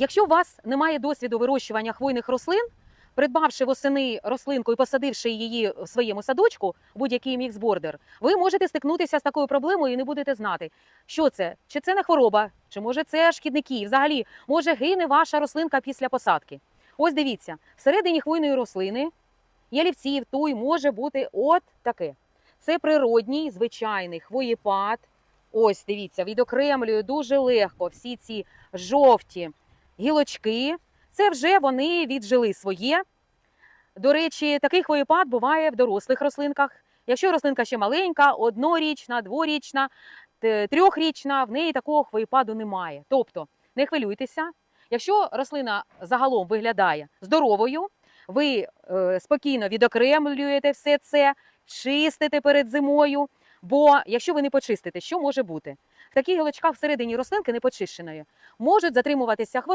Якщо у вас немає досвіду вирощування хвойних рослин, придбавши восени рослинку і посадивши її в своєму садочку, будь-який міксбордер, ви можете стикнутися з такою проблемою і не будете знати, що це, чи це не хвороба, чи може це шкідники. І Взагалі, може гине ваша рослинка після посадки. Ось дивіться, всередині хвойної рослини ялівців туй може бути от таке. Це природній, звичайний хвоєпад. Ось дивіться, відокремлюю дуже легко всі ці жовті гілочки. Це вже вони віджили своє. До речі, такий хвоєпад буває в дорослих рослинках. Якщо рослинка ще маленька, однорічна, дворічна, трьохрічна, в неї такого хвоєпаду немає. Тобто не хвилюйтеся. Якщо рослина загалом виглядає здоровою, ви е, спокійно відокремлюєте все це, чистите перед зимою. Бо якщо ви не почистите, що може бути? В таких гілочках всередині рослинки непочищеної можуть затримуватися хвороби.